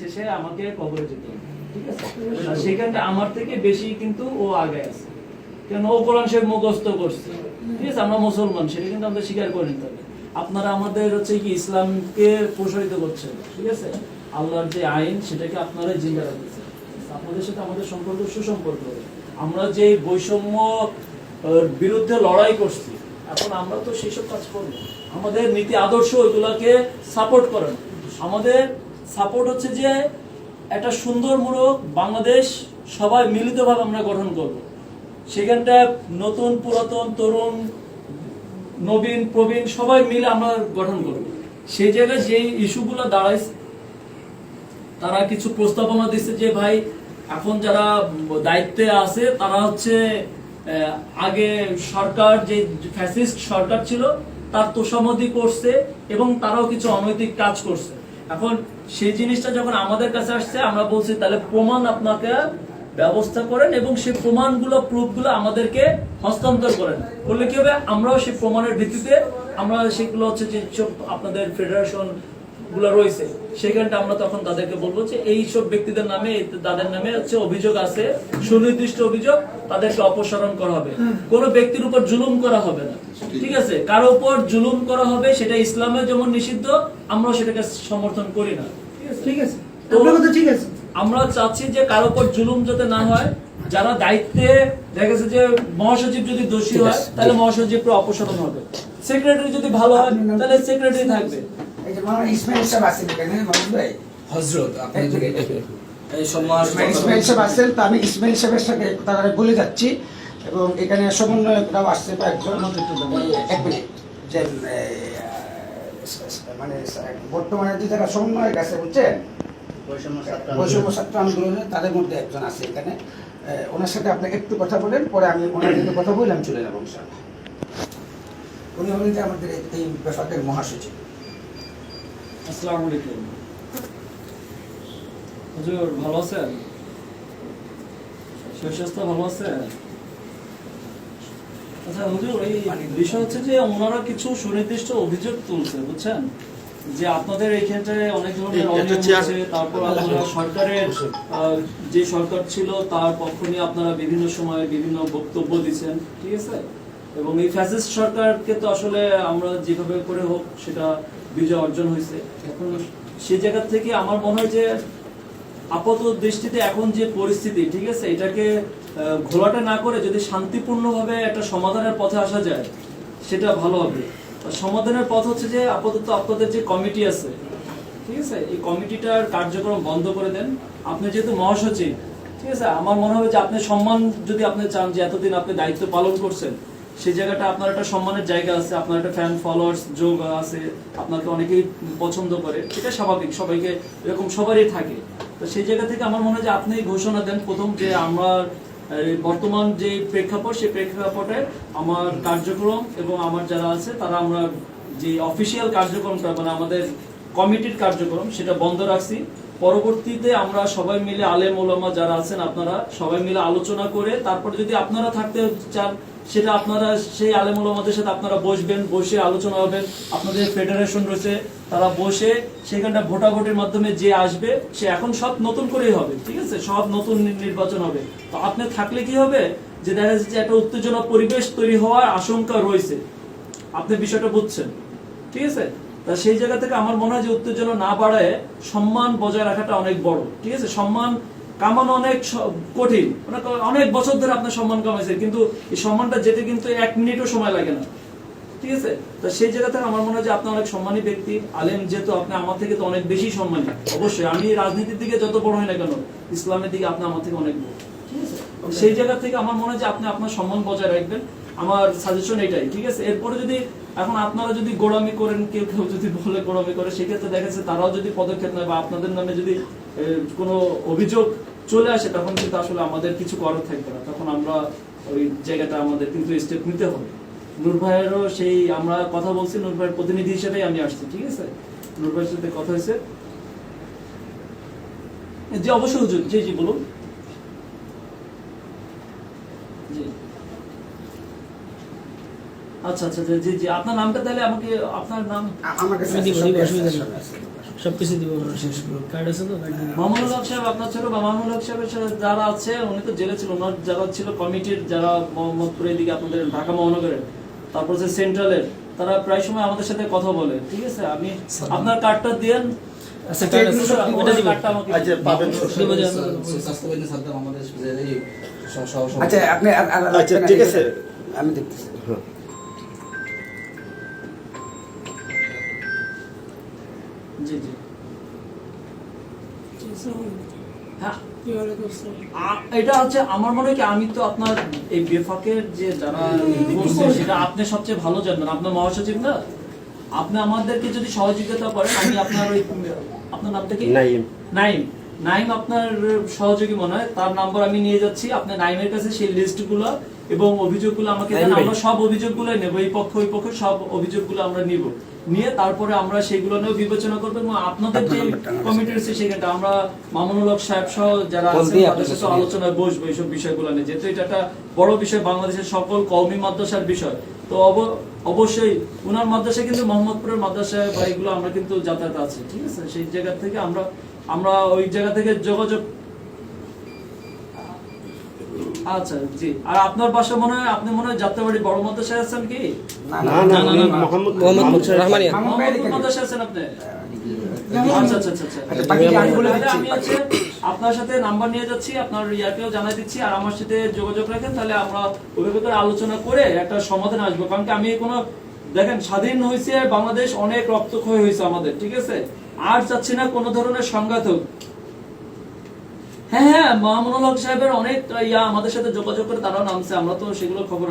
শেষে আমাকে কবরে যেতে হবে। ঠিক আছে? আমার থেকে বেশি কিন্তু ও আগে আছে। কেন? ও কোরআন মুখস্থ করছে। ঠিক আছে? আমরা মুসলমান সেটা কিন্তু আমাদের স্বীকার করে নিতে হবে। আপনারা আমাদের হচ্ছে কি ইসলামকে প্রসারিত করছেন ঠিক আছে? আল্লাহর যে আইন সেটাকে আপনারা জিন্দা রাখতেছেন। আপনাদের সাথে আমাদের সম্পর্ক সুসম্পর্ক। আমরা যে বৈষম্য বিরুদ্ধে লড়াই করছি এখন আমরা তো সেসব কাজ করব আমাদের নীতি আদর্শ ওইগুলোকে সাপোর্ট করেন। আমাদের সাপোর্ট হচ্ছে যে একটা সুন্দরমূলক বাংলাদেশ সবাই মিলিতভাবে আমরা গঠন করব। সেখানটা নতুন পুরাতন তরুণ, নবীন, প্রবীণ সবাই মিলে আমরা গঠন করব। সেই জায়গায় যে ইস্যুগুলো দাঁড়াইছে, তারা কিছু প্রস্তাবনা দিচ্ছে যে, ভাই, এখন যারা দায়িত্বে আছে, তারা হচ্ছে আগে সরকার, যে ফ্যাসিস্ট সরকার ছিল, তার তোষামতি করছে এবং তারাও কিছু অনৈতিক কাজ করছে। এখন সেই জিনিসটা যখন আমাদের কাছে আসছে আমরা বলছি তাহলে প্রমাণ আপনাকে ব্যবস্থা করেন এবং সেই প্রমাণগুলো প্রুফগুলো আমাদেরকে হস্তান্তর করেন। করলে কি হবে? আমরাও সেই প্রমাণের ভিত্তিতে আমরা সেগুলো হচ্ছে যে আপনাদের ফেডারেশনগুলো রয়েছে সেখানটা আমরা তখন তাদেরকে বলব যে এই সব ব্যক্তিদের নামে তাদের নামে হচ্ছে অভিযোগ আছে সুনির্দিষ্ট অভিযোগ তাদেরকে অপসারণ করা হবে। কোন ব্যক্তির উপর জুলুম করা হবে না। ঠিক আছে? কারও উপর জুলুম করা হবে সেটা ইসলামে যেমন নিষিদ্ধ আমরা সেটাকে সমর্থন করি না। ঠিক আছে। আপনার কথা ঠিক আছে। আমরা চাচ্ছি যে কারও উপর জুলুম যাতে না হয় যারা দায়িত্বে দেখা গেছে যে মহাসচিব যদি দোষী হয় তাহলে মহাসচিবকে অপসারণ হবে। সেক্রেটারি যদি ভালো হয় তাহলে সেক্রেটারি থাকবে। ইসমাইল সাহেব ভাই? হজরত আপনি ইসমাইল সাহেব আসছেন তো আমি ইসমাইল সাহেবের সাথে তারা বলে যাচ্ছি। এবং এখানে সমন্বয়করাও আসছে কয়েকজন। এক মিনিট। মানে বর্তমানে যে যারা সমন্বয়ক আছে বুঝছেন? বৈষম্য ছাত্র আন্দোলনে। তাদের মধ্যে একজন আছে এখানে। ওনার সাথে আপনি একটু কথা বলেন পরে আমি ওনার সাথে কথা বললাম চলে যাব ইনশাআল্লাহ। উনি হলেন যে আমাদের এই- এই মহাসচিব। আসসালামু আলাইকুম। হুজুর ভালো আছেন? শরীর স্বাস্থ্য ভালো আছে আচ্ছা হুজুর এই বিষয় হচ্ছে যে ওনারা কিছু সুনির্দিষ্ট অভিযোগ তুলছে বুঝছেন? যে আপনাদের অনেক ধরনের তারপর আপনারা সরকারের যে সরকার ছিল তার পক্ষ নিয়ে আপনারা বিভিন্ন সময় বিভিন্ন বক্তব্য দিচ্ছেন ঠিক আছে? এবং এই ফ্যাসিস্ট সরকারকে তো আসলে আমরা যেভাবে করে হোক সেটা বিজয় অর্জন হয়েছে। এখন সেই জায়গা থেকে আমার মনে হয় যে আপাত দৃষ্টিতে এখন যে পরিস্থিতি, ঠিক আছে? এটাকে ঘোলাটা না করে যদি শান্তিপূর্ণভাবে একটা সমাধানের পথে আসা যায়, সেটা ভালো হবে। সমাধানের পথ হচ্ছে যে আপাতত আপনাদের যে কমিটি আছে, ঠিক আছে? এই কমিটিটার কার্যক্রম বন্ধ করে দেন। আপনি যেহেতু মহাসচিব, ঠিক আছে? আমার মনে হবে যে আপনি সম্মান যদি আপনি চান যে এতদিন আপনি দায়িত্ব পালন করছেন, সেই জায়গাটা আপনার একটা সম্মানের জায়গা আছে, আপনার একটা ফ্যান ফলোয়ার্স যোগ আছে, আপনাকে অনেকেই পছন্দ করে এটা স্বাভাবিক, সবাইকে এরকম সবারই থাকে। তো সেই জায়গা থেকে আমার মনে হয় যে আপনি ঘোষণা দেন প্রথম যে আমার বর্তমান যে প্রেক্ষাপট, সেই প্রেক্ষাপটে আমার কার্যক্রম এবং আমার যারা আছে, তারা আমরা যে অফিসিয়াল কার্যক্রমটা মানে আমাদের কমিটির কার্যক্রম, সেটা বন্ধ রাখছি। পরবর্তীতে আমরা সবাই মিলে আলেম ওলামা যারা আছেন আপনারা সবাই মিলে আলোচনা করে, তারপর যদি আপনারা থাকতে চান, সেটা আপনারা সেই আলেম ওলামাদের সাথে আপনারা বসবেন, বসে আলোচনা হবেন আপনাদের ফেডারেশন রয়েছে, তারা বসে সেখানটা ভোটাভুটির মাধ্যমে যে আসবে, সে এখন সব নতুন করেই হবে, ঠিক আছে? সব নতুন নির্বাচন হবে। তো আপনি থাকলে কি হবে? যে দেখা যাচ্ছে একটা উত্তেজনা পরিবেশ তৈরি হওয়ার আশঙ্কা রয়েছে। আপনি বিষয়টা বুঝছেন, ঠিক আছে? তা সেই জায়গা থেকে আমার মনে হয় যে উত্তেজনা না বাড়ায় সম্মান বজায় রাখাটা অনেক বড়। ঠিক আছে? সম্মান কামানো অনেক কঠিন। মানে অনেক বছর ধরে আপনার সম্মান কামাইছে কিন্তু এই সম্মানটা যেতে কিন্তু এক মিনিটও সময় লাগে না। ঠিক আছে? তো সেই জায়গা থেকে আমার মনে হয় যে আপনি অনেক সম্মানী ব্যক্তি। আলেম যেহেতু আপনি আমার থেকে তো অনেক বেশি সম্মানী। অবশ্যই আমি রাজনীতির দিকে যত বড় হই না কেন ইসলামের দিকে আপনি আমার থেকে অনেক বড়। ঠিক আছে? সেই জায়গা থেকে আমার মনে হয় যে আপনি আপনার সম্মান বজায় রাখবেন। আমার সাজেশন এটাই ঠিক আছে? এরপরে যদি এখন আপনারা যদি গোড়ামি করেন, কেউ কেউ যদি বলে গোড়ামি করে, সেক্ষেত্রে দেখা যাচ্ছে তারাও যদি পদক্ষেপ নেয় বা আপনাদের নামে যদি কোনো অভিযোগ চলে আসে, তখন কিন্তু আসলে আমাদের কিছু করার থাকবে না। তখন আমরা ওই জায়গাটা আমাদের কিন্তু স্টেপ নিতে হবে। নূর ভাইয়েরও সেই, আমরা কথা বলছি, নূর ভাইয়ের প্রতিনিধি হিসেবেই আমি আসছি, ঠিক আছে? নূর ভাইয়ের সাথে কথা হয়েছে। জি, অবশ্যই জি জি, বলুন। জি। আচ্ছা আচ্ছা জি জি আপনার নামটা তাহলে আমাকে আপনার নাম? আ- আমার কাছে আছে, সবই আছে, সবই আছে। সব কিছু। দিব শেষ কার্ড আছে তো মামুনুল হক সাহেব আপনার ছোট বা মামুনুল হক সাহেবের সাথে যারা আছে উনি তো জেলে ছিল ওনার যারা ছিল কমিটির যারা মোহাম্মদপুরের দিকে আপনাদের ঢাকা মহানগরের তারপর যে সেন্ট্রালের তারা প্রায় সময় আমাদের সাথে কথা বলে ঠিক আছে? আমি আপনার কার্ডটা দিয়েন আচ্ছা কার্ড আছে ওটা দিব। কার্ডটা আমাকে জি জি। হ্যাঁ। এটা হচ্ছে আমার মনে হয় আমি তো আপনার এই বেফাকের যে যারা সেটা আপনি সবচেয়ে ভালো জানবেন। আপনার মহাসচিব না? আপনি আমাদেরকে যদি সহযোগিতা করেন আমি আপনার ওই আপনার নামটা কি? নাইম। নাইম। নাইম আপনার সহযোগী মনে হয়। তার নাম্বার আমি নিয়ে যাচ্ছি। আপনি নাইমের কাছে সেই লিস্টগুলো এবং অভিযোগগুলো আমাকে দেন। নাইম ভাই। আমরা সব অভিযোগগুলো নেব। এই পক্ষ ওই পক্ষ সব অভিযোগগুলো আমরা নিব। নিয়ে তারপরে আমরা সেগুলো নিয়েও বিবেচনা করব এবং আপনাদের যে কমিটি রয়েছে সেখানটা আমরা মামুনুল হক সাহেব সহ যারা আছেন তাদের সাথে সাথে আলোচনায় বসবো এইসব বিষয়গুলো নিয়ে। যেহেতু এটা একটা বড় বিষয় বাংলাদেশের সকল কওমি মাদ্রাসার বিষয়। তো অব- অবশ্যই উনার মাদ্রাসা কিন্তু মোহাম্মদপুরের মাদ্রাসায় বা এগুলো আমরা কিন্তু যাতায়াত আছে ঠিক আছে? সেই জায়গা থেকে আমরা আমরা ওই জায়গা থেকে যোগাযোগ আচ্ছা জি। আর আপনার বাসা মনে হয় আপনি মনে হয় যাত্রাবাড়ি বড় মাদ্রাসায় আছেন কি? না না না না মোহাম্মদ রহমানিয়া আছেন আপনি? আপনার সাথে নাম্বার নিয়ে যাচ্ছি আপনার ইয়াকেও জানাই দিচ্ছি আর আমার সাথে যোগাযোগ রাখেন তাহলে আমরা করে আলোচনা করে একটা সমাধান আসব। কারণ কি আমি কোনো দেখেন স্বাধীন হয়েছে বাংলাদেশ অনেক রক্তক্ষয় হয়েছে আমাদের ঠিক আছে? আর চাচ্ছি না কোনো ধরনের সংঘাত হোক। হ্যাঁ হ্যাঁ মহামনোলক সাহেবের অনেক, ইয়া, আমাদের সাথে যোগাযোগ করে তারাও নামছে, আমরা তো সেগুলো খবর